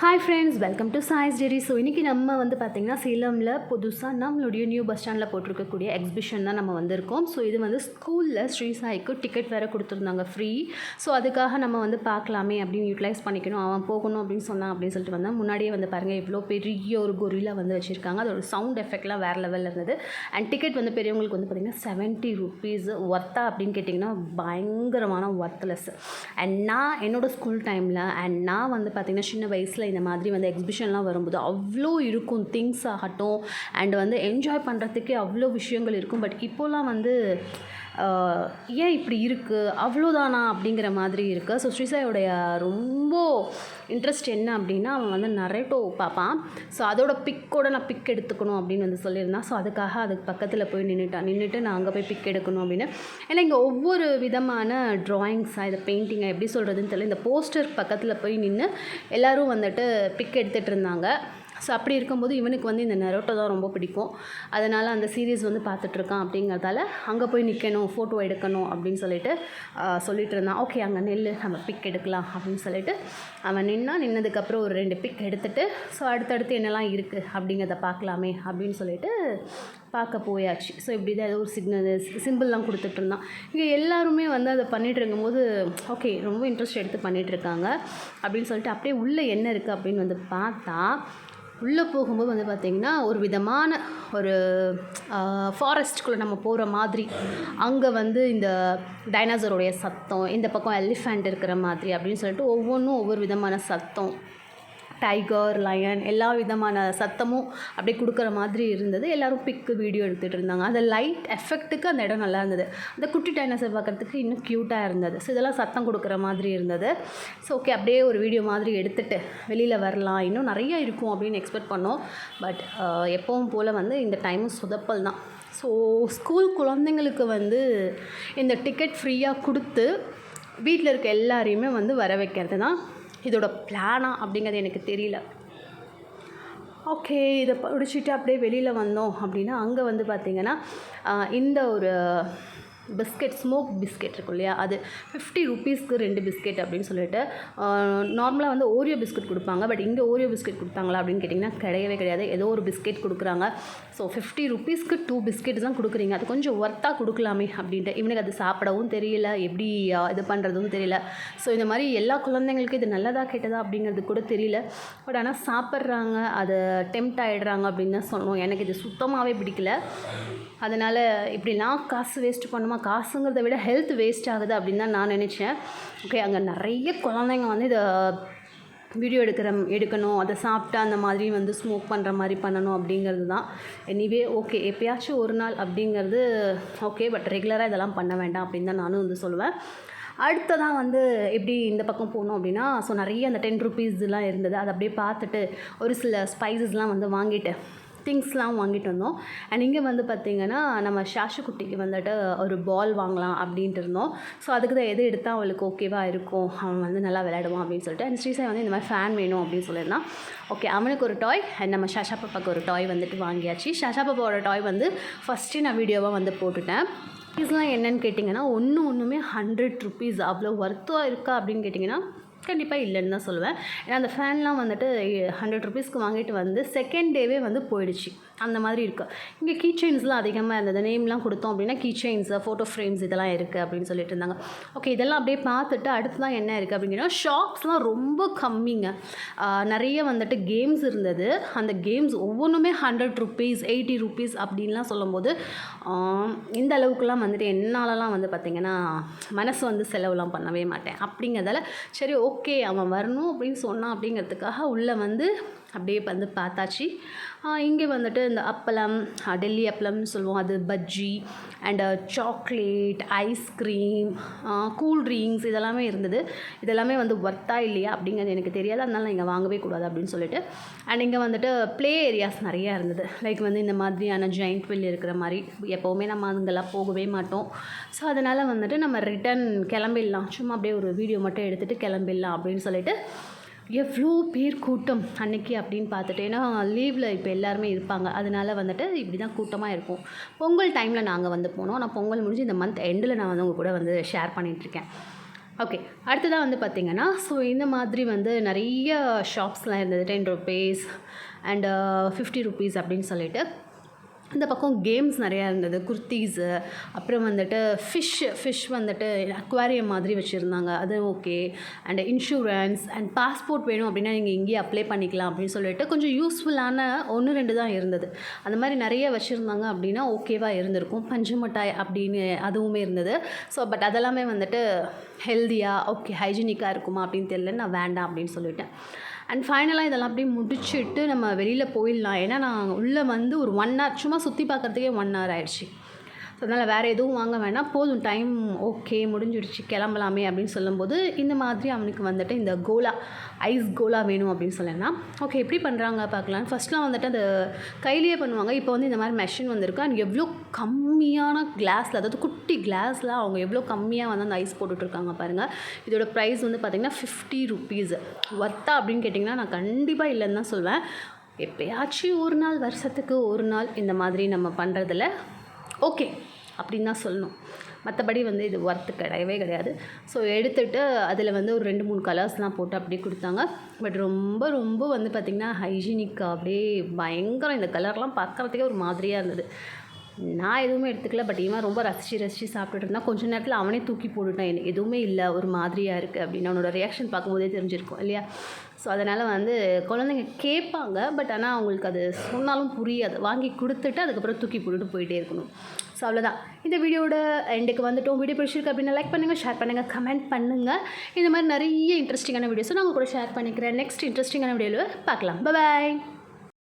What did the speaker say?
Hi friends welcome to choice dairy so இன்றைக்கி நம்ம வந்து பார்த்திங்கன்னா சேலமில் புதுசாக நம்மளுடைய நியூ பஸ் ஸ்டாண்டில் போட்டிருக்கக்கூடிய எக்ஸிபிஷன் தான் நம்ம வந்திருக்கோம். ஸோ இது வந்து ஸ்கூலில் ஸ்ரீ சாய்க்கு டிக்கெட் வேறு கொடுத்துருந்தாங்க ஃப்ரீ ஸோ அதுக்காக நம்ம வந்து பார்க்கலாமே அப்படின்னு யூட்டிலைஸ் பண்ணிக்கணும். அவன் போகணும் அப்படின்னு சொன்னான் அப்படின்னு சொல்லிட்டு வந்தால் முன்னாடியே வந்து பாருங்கள் இவ்வளோ பெரிய ஒரு கொரிலா வந்து வச்சுருக்காங்க. அதோட சவுண்ட் எஃபெக்ட்லாம் வேறு லெவலில் இருந்தது. அண்ட் டிக்கெட் வந்து பெரியவங்களுக்கு வந்து பார்த்திங்கன்னா செவன்ட்டி ருபீஸ் ஒர்த்தா அப்படின்னு கேட்டிங்கன்னா பயங்கரமான ஒர்த்லெஸ் அண்ட் நான் என்னோடய ஸ்கூல் டைமில் அண்ட் நான் வந்து பார்த்திங்கன்னா சின்ன வயசில் இந்த மாதிரி வந்து எக்ஸிபிஷன்லாம் வரும்போது அவ்வளோ இருக்கும் திங்ஸ் ஆகட்டும் அண்ட் வந்து என்ஜாய் பண்ணுறதுக்கே அவ்வளோ விஷயங்கள் இருக்கும். பட் இப்போலாம் வந்து ஏன் இப்படி இருக்குது அவ்வளோதானா அப்படிங்கிற மாதிரி இருக்குது ஸோ ஸ்ரீசாயோடைய ரொம்ப இன்ட்ரெஸ்ட் என்ன அப்படின்னா அவன் வந்து நரேட்டோ பார்ப்பான். ஸோ அதோட பிக்கோட நான் பிக் எடுத்துக்கணும் அப்படின்னு வந்து சொல்லியிருந்தான். ஸோ அதுக்காக அதுக்கு பக்கத்தில் போய் நின்றுட்டான் நின்றுட்டு நான் அங்கே போய் பிக் எடுக்கணும் அப்படின்னு. ஏன்னா இங்கே ஒவ்வொரு விதமான ட்ராயிங்ஸாக இதை பெயிண்டிங்காக எப்படி சொல்கிறதுன்னு தெரியல. இந்த போஸ்டர் பக்கத்தில் போய் நின்று எல்லோரும் வந்துட்டு பிக் எடுத்துகிட்டு இருந்தாங்க. ஸோ அப்படி இருக்கும்போது இவனுக்கு வந்து இந்த நெரோட்டோ தான் ரொம்ப பிடிக்கும். அதனால் அந்த சீரீஸ் வந்து பார்த்துட்ருக்கான் அப்படிங்கிறதால அங்கே போய் நிற்கணும் ஃபோட்டோ எடுக்கணும் அப்படின்னு சொல்லிட்டு சொல்லிட்டு இருந்தான். ஓகே அங்கே நெல் நம்ம பிக் எடுக்கலாம் அப்படின்னு சொல்லிட்டு அவன் நின்னா நின்னதுக்கப்புறம் ஒரு ரெண்டு பிக் எடுத்துட்டு ஸோ அடுத்தடுத்து என்னெல்லாம் இருக்குது அப்படிங்கிறத பார்க்கலாமே அப்படின்னு சொல்லிட்டு பார்க்க போயாச்சு. ஸோ இப்படி தான் ஏதோ ஒரு சிக்னல் சிம்பிள்லாம் கொடுத்துட்டு இருந்தான். இங்கே எல்லாருமே வந்து அதை பண்ணிகிட்டு இருக்கும்போது ஓகே ரொம்ப இன்ட்ரெஸ்ட் எடுத்து பண்ணிகிட்ருக்காங்க இருக்காங்க அப்படின்னு சொல்லிட்டு அப்படியே உள்ளே என்ன இருக்குது அப்படின்னு வந்து பார்த்தா உள்ளே போகும்போது வந்து பார்த்திங்கன்னா ஒரு விதமான ஒரு ஃபாரஸ்ட்டுக்குள்ளே நம்ம போகிற மாதிரி. அங்கே வந்து இந்த டைனாசருடைய சத்தம் இந்த பக்கம் எலிஃபண்ட் இருக்கிற மாதிரி அப்படின்னு சொல்லிட்டு ஒவ்வொன்றும் ஒவ்வொரு விதமான சத்தம். டைகர் லயன் எல்லா விதமான சத்தமும் அப்படியே கொடுக்குற மாதிரி இருந்தது. எல்லோரும் பிக்கு வீடியோ எடுத்துகிட்டு இருந்தாங்க. அந்த லைட் எஃபெக்ட்டுக்கு அந்த இடம் நல்லா இருந்தது. அந்த குட்டி டைனோசர் பார்க்குறதுக்கு இன்னும் க்யூட்டாக இருந்தது. ஸோ இதெல்லாம் சத்தம் கொடுக்குற மாதிரி இருந்தது. ஸோ ஓகே அப்படியே ஒரு வீடியோ மாதிரி எடுத்துகிட்டு வெளியில் வரலாம். இன்னும் நிறைய இருக்கும் அப்படின்னு எக்ஸ்பெக்ட் பண்ணோம். பட் எப்பவும் போல் வந்து இந்த டைமும் சொதப்பல் தான். ஸோ ஸ்கூல் குழந்தைங்களுக்கு வந்து இந்த டிக்கெட் ஃப்ரீயாக கொடுத்து வீட்டில் இருக்க எல்லாரையுமே வந்து வர வைக்கிறது தான் இதோட பிளானா அப்படிங்கிறது எனக்கு தெரியல. ஓகே இதை படிச்சுட்டு அப்படியே வெளியில் வந்தோம் அப்படின்னா அங்கே வந்து பார்த்திங்கன்னா இந்த ஒரு பிஸ்கெட் ஸ்மோக் பிஸ்கெட் இருக்கும் இல்லையா? அது ஃபிஃப்டி ருபீஸ்க்கு ரெண்டு பிஸ்கெட் அப்படின்னு சொல்லிட்டு நார்மலாக வந்து ஓரியோ பிஸ்கெட் கொடுப்பாங்க. பட் இங்கே ஓரியோ பிஸ்கெட் கொடுத்தாங்களா அப்படின்னு கேட்டிங்கன்னா கிடையவே கிடையாது. ஏதோ ஒரு பிஸ்கெட் கொடுக்குறாங்க. ஸோ ஃபிஃப்டி ருபீஸ்க்கு டூ பிஸ்கெட் தான் கொடுக்குறீங்க. அது கொஞ்சம் ஒர்த்தாக கொடுக்கலாமே அப்படின்ட்டு. இவனுக்கு அது சாப்பிடவும் தெரியல. எப்படி இது பண்ணுறதும் தெரியல. ஸோ இந்த மாதிரி எல்லா குழந்தைங்களுக்கும் இது நல்லதா கெட்டதா அப்படிங்கிறது கூட தெரியல. பட் ஆனால் சாப்பிட்றாங்க. அதை டெம்ட் ஆகிடுறாங்க அப்படின்னு தான் சொல்லணும். எனக்கு இது சுத்தமாகவே பிடிக்கல. அதனால் இப்படிலாம் காசு வேஸ்ட் பண்ணுமா காசுங்கிறத விட ஹெல்த் வேஸ்ட் ஆகுது அப்படின்னு தான் நான் நினச்சேன். ஓகே அங்கே நிறைய குழந்தைங்க வந்து இதை வீடியோ எடுக்கிற எடுக்கணும். அதை சாப்பிட்டா அந்த மாதிரி வந்து ஸ்மோக் பண்ணுற மாதிரி பண்ணணும் அப்படிங்கிறது தான். எனிவே ஓகே எப்பயாச்சும் ஒரு நாள் அப்படிங்கிறது ஓகே பட் ரெகுலராக இதெல்லாம் பண்ண வேண்டாம் அப்படின்னு தான் நானும் வந்து சொல்லுவேன். அடுத்ததான் வந்து எப்படி இந்த பக்கம் போனோம் அப்படின்னா ஸோ நிறைய அந்த டென் ருபீஸ்லாம் இருந்தது. அதை அப்படியே பார்த்துட்டு ஒரு சில ஸ்பைசஸ்லாம் வந்து வாங்கிட்டு திங்ஸ்லாம் வாங்கிட்டு வந்தோம். அண்ட் இங்கே வந்து பார்த்திங்கன்னா நம்ம ஷாஷுக்குட்டிக்கு வந்துட்டு ஒரு பால் வாங்கலாம் அப்படின்ட்டு இருந்தோம். ஸோ அதுக்கு தான் எது எடுத்தால் அவளுக்கு ஓகேவாக இருக்கும். அவன் வந்து நல்லா விளையாடுவான் அப்படின்னு சொல்லிட்டு. அண்ட் ஸ்ரீசாய் வந்து இந்த மாதிரி ஃபேன் வேணும் அப்படின்னு சொல்லியிருந்தான். ஓகே அவனுக்கு ஒரு டாய் அண்ட் நம்ம ஷாஷா பாப்பாக்கு ஒரு டாய் வந்துட்டு வாங்கியாச்சு. ஷாஷா பாப்பாவோட டாய் வந்து ஃபஸ்ட்டு நான் வீடியோவாக வந்து போட்டுட்டேன். இதெல்லாம் என்னன்னு கேட்டிங்கன்னா ஒன்று ஒன்றுமே ஹண்ட்ரட் ருபீஸ் அவ்வளோ ஒர்த்தாக இருக்கா அப்படின்னு கேட்டிங்கன்னா கண்டிப்பாக இல்லைன்னு தான் சொல்லுவேன். ஏன்னா அந்த ஃபேன்லாம் வந்துட்டு ஹண்ட்ரட் ருபீஸ்க்கு வாங்கிட்டு வந்து செகண்ட் டேவே வந்து போயிடுச்சு. அந்த மாதிரி இருக்குது இங்கே கீ செயின்ஸ்லாம் அதிகமாக இருந்தது. நேம்லாம் கொடுத்தோம் அப்படின்னா கீ செயின்ஸ் ஃபோட்டோ ஃப்ரேம்ஸ் இதெல்லாம் இருக்குது அப்படின்னு சொல்லிட்டு இருந்தாங்க. ஓகே இதெல்லாம் அப்படியே பார்த்துட்டு அடுத்து தான் என்ன இருக்குது அப்படிங்கன்னா ஷாப்ஸ்லாம் ரொம்ப கம்மிங்க. நிறைய வந்துட்டு கேம்ஸ் இருந்தது. அந்த கேம்ஸ் ஒவ்வொன்றுமே ஹண்ட்ரட் ருபீஸ் எயிட்டி ருபீஸ் அப்படின்லாம் சொல்லும்போது இந்த அளவுக்குலாம் வந்துட்டு என்னாலலாம் வந்து பார்த்திங்கன்னா மனசு வந்து செலவுலாம் பண்ணவே மாட்டேன். அப்படிங்கிறதால சரி ஓகே அவன் வரணும் அப்படின்னு சொன்னான் அப்படிங்கிறதுக்காக உள்ளே வந்து அப்படியே வந்து பார்த்தாச்சு. இங்கே வந்துட்டு இந்த அப்பளம் டெல்லி அப்பளம்னு சொல்லுவோம். அது bajji and chocolate ice cream cool drinks இதெல்லாமே இருந்தது. இதெல்லாமே வந்து ஒர்த்தா இல்லையா அப்படிங்கிறது எனக்கு தெரியாது. அதனால நான் இங்கே வாங்கவே கூடாது அப்படின்னு சொல்லிட்டு. அண்ட் இங்கே வந்துட்டு ப்ளே ஏரியாஸ் நிறையா இருந்தது. லைக் வந்து இந்த மாதிரியான ஜெயிண்ட் வில் இருக்கிற மாதிரி எப்போவுமே நம்ம அங்கெல்லாம் போகவே மாட்டோம். ஸோ அதனால் வந்துட்டு நம்ம ரிட்டன் கிளம்பிடலாம். சும்மா அப்படியே ஒரு வீடியோ மட்டும் எடுத்துகிட்டு கிளம்பிடலாம் அப்படின்னு சொல்லிட்டு எவ்வளோ பேர் கூட்டம் அன்னைக்கு அப்படின்னு பார்த்துட்டு ஏன்னா லீவில் இப்போ எல்லாருமே இருப்பாங்க. அதனால வந்துட்டு இப்படி தான் கூட்டமாக இருக்கும். பொங்கல் டைமில் நாங்கள் வந்து போனோம். நான் பொங்கல் முடிஞ்சு இந்த மந்த் எண்டில் நான் வந்து உங்கள் கூட வந்து ஷேர் பண்ணிகிட்ருக்கேன் ஓகே அடுத்ததாக வந்து பார்த்திங்கன்னா ஸோ இந்த மாதிரி வந்து நிறைய ஷாப்ஸ்லாம் இருந்தது. Ten rupees and fifty rupees அப்படின்னு சொல்லிட்டு இந்த பக்கம் கேம்ஸ் நிறையா இருந்தது. குர்த்தீஸு அப்புறம் வந்துட்டு ஃபிஷ் ஃபிஷ் வந்துட்டு அக்வாரியம் மாதிரி வச்சுருந்தாங்க. அது okay and insurance and passport வேணும் அப்படின்னா நீங்கள் இங்கேயே அப்ளை பண்ணிக்கலாம் அப்படின்னு சொல்லிட்டு கொஞ்சம் யூஸ்ஃபுல்லான ஒன்று ரெண்டு தான் இருந்தது. அந்த மாதிரி நிறைய வச்சுருந்தாங்க அப்படின்னா ஓகேவாக இருந்திருக்கும். பஞ்சு மிட்டாய் அப்படின்னு அதுவுமே இருந்தது. ஸோ பட் அதெல்லாமே வந்துட்டு ஹெல்த்தியாக ஓகே ஹைஜீனிக்காக இருக்குமா அப்படின்னு தெரியல நான் வேண்டாம் அப்படின்னு சொல்லிட்டேன். அண்ட் ஃபைனலாக இதெல்லாம் அப்படியே முடிச்சுட்டு நம்ம வெளியில் போயிடலாம். ஏன்னா நான் உள்ளே வந்து ஒரு ஒன் ஹவர் சும்மா சுற்றி பார்க்குறதுக்கே ஒன் ஹவர் ஆயிடுச்சு. ஸோ அதனால் வேறு எதுவும் வாங்க வேணாம். போதும் டைம் ஓகே முடிஞ்சிடுச்சு கிளம்பலாமே அப்படின்னு சொல்லும்போது இந்த மாதிரி அவனுக்கு வந்துட்டு இந்த கோலா ஐஸ் கோலா வேணும் அப்படின்னு சொல்லலாம் ஓகே எப்படி பண்ணுறாங்க பார்க்கலாம். ஃபஸ்ட்லாம் வந்துட்டு அந்த கையிலேயே பண்ணுவாங்க. இப்போ வந்து இந்த மாதிரி மெஷின் வந்திருக்கு. அண்ட் எவ்வளோ கம்மியான கிளாஸில் அதாவது குட்டி கிளாஸில் அவங்க எவ்வளோ கம்மியாக வந்து அந்த ஐஸ் போட்டுட்ருக்காங்க பாருங்கள் இதோட ப்ரைஸ் வந்து பார்த்திங்கன்னா ஃபிஃப்டி ருபீஸ் ஒர்த்தா அப்படின்னு கேட்டிங்கன்னா நான் கண்டிப்பாக இல்லைன்னு தான் சொல்வேன். எப்பயாச்சும் ஒரு நாள் வருஷத்துக்கு ஒரு நாள் இந்த மாதிரி நம்ம பண்ணுறதில்ல ஓகே அப்படின்னு தான் சொல்லணும். மற்றபடி வந்து இது ஒர்த்து கிடையவே கிடையாது. ஸோ எடுத்துகிட்டு அதில் வந்து ஒரு ரெண்டு மூணு கலர்ஸ்லாம் போட்டு அப்படியே கொடுத்தாங்க. பட் ரொம்ப ரொம்ப வந்து பார்த்திங்கன்னா ஹைஜீனிக்காக அப்படியே பயங்கரம். இந்த கலர்லாம் பார்க்குறதுக்கே ஒரு மாதிரியாக இருந்தது. நான் எதுவுமே எடுத்துக்கல பட் இவன் ரொம்ப ரசித்து ரசித்து சாப்பிட்டுட்டு இருந்தான். கொஞ்ச நேரத்தில் அவனே தூக்கி போட்டுட்டான். எனக்கு எதுவுமே இல்லை ஒரு மாதிரியாக இருக்குது அப்படின்னு அவனோட ரியாக்ஷன் பார்க்கும்போதே தெரிஞ்சிருக்கும் இல்லையா? ஸோ அதனால் வந்து குழந்தைங்க கேட்பாங்க பட் ஆனால் அவங்களுக்கு அது சொன்னாலும் புரியாது. வாங்கி கொடுத்துட்டு அதுக்கப்புறம் தூக்கி போட்டுட்டு போயிட்டே இருக்கணும். ஸோ அவ்வளோதான் இந்த வீடியோட எண்டுக்கு வந்துட்டோம். வீடியோ பிடிச்சிருக்கு அப்படின்னா லைக் பண்ணுங்கள் ஷேர் பண்ணுங்கள் கமெண்ட் பண்ணுங்கள் இந்த மாதிரி நிறைய இன்ட்ரெஸ்டிங்கான வீடியோஸும் நான் உங்க கூட ஷேர் பண்ணிக்கிறேன். நெக்ஸ்ட் இன்ட்ரெஸ்டிங்கான வீடியோவில் பார்க்கலாம். பாய்